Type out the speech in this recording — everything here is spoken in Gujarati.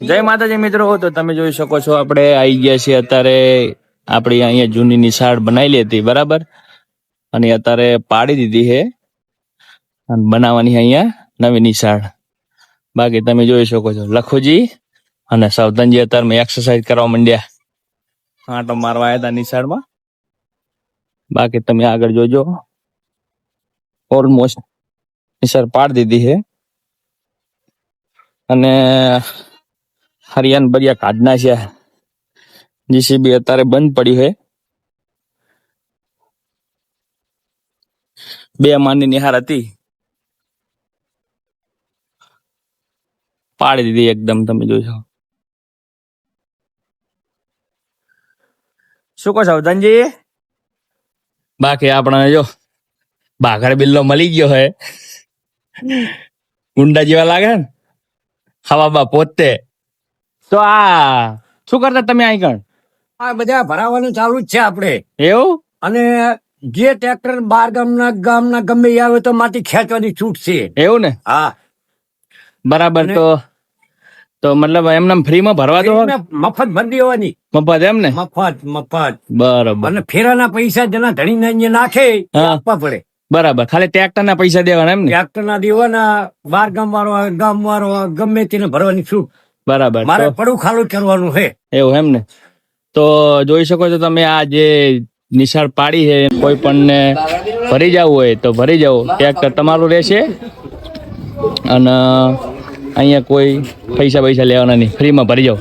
જય માતાજી મિત્રો તો તમે જોઈ શકો છો આપણે આવી ગયા છીએ અત્યારે આપણી અહીંયા જૂની નિશાળ બનાવી હતી બરાબર? અને અત્યારે પાડી દીધી છે અને બનાવવાની અહીંયા નવી નિશાળ બાકી તમે જોઈ શકો છો લખુજી અને સાવધાનજી અત્યારે મેં એક્સરસાઇઝ કરવા માંડ્યા. આંટો મારવા આવ્યા હતા નિશાળમાં બાકી તમે આગળ જોજો. ઓલમોસ્ટ નિશાળ પાડી દીધી છે. અને હરિયાણ બરિયા કાઢના છે. જીસીબી અત્યારે બંધ પડ્યું છે. બે માની નિહાર હતી. પાડી દીધી એકદમ તમે જોશો શું કહો સાવધાનજી બાકી આપણે જો બાઘર બિલ્લો મળી ગયો હે ગુંડા જેવા લાગે ને? હવા પોતે તો આ શું કરતા તમે અહીં આ બધા ભરાવાનું ચાલુ જ છે આપણે. એવું? અને જે ટ્રેક્ટર બાર ગામના ગામના ગમે એ આવે તો માટી ખેંચવાની છૂટ છે. એવું ને? હા. બરાબર તો તો મતલબ એમને ફ્રીમાં ભરવા દો મફત ભરી દેવાની. મફત એમ ને? મફત મફત. બરાબર. અને ફેરાના પૈસા જેના અહીંયા નાખે આપવા પડે. બરાબર. ખાલી ટ્રેક્ટર ના પૈસા દેવાના એમ ને? ટ્રેક્ટર ના દેવાના બાર ગામ વાળો ગામ વાળો ગમે તેને ભરવાની છૂટ. બરાબર. મારે પડું ખાલું કરવાનું છે. એવું એમ ને? તો જોઈ શકો છો તમે આ જે નિશાળ પાડી છે કોઈ પણ ને ભરી જવું હોય તો ભરી જાઓ ટ્રેક્ટર તમારું રહેશે અને અહીંયા કોઈ પૈસા પૈસા લેવાના નહીં. ફ્રીમાં ભરી જાઓ.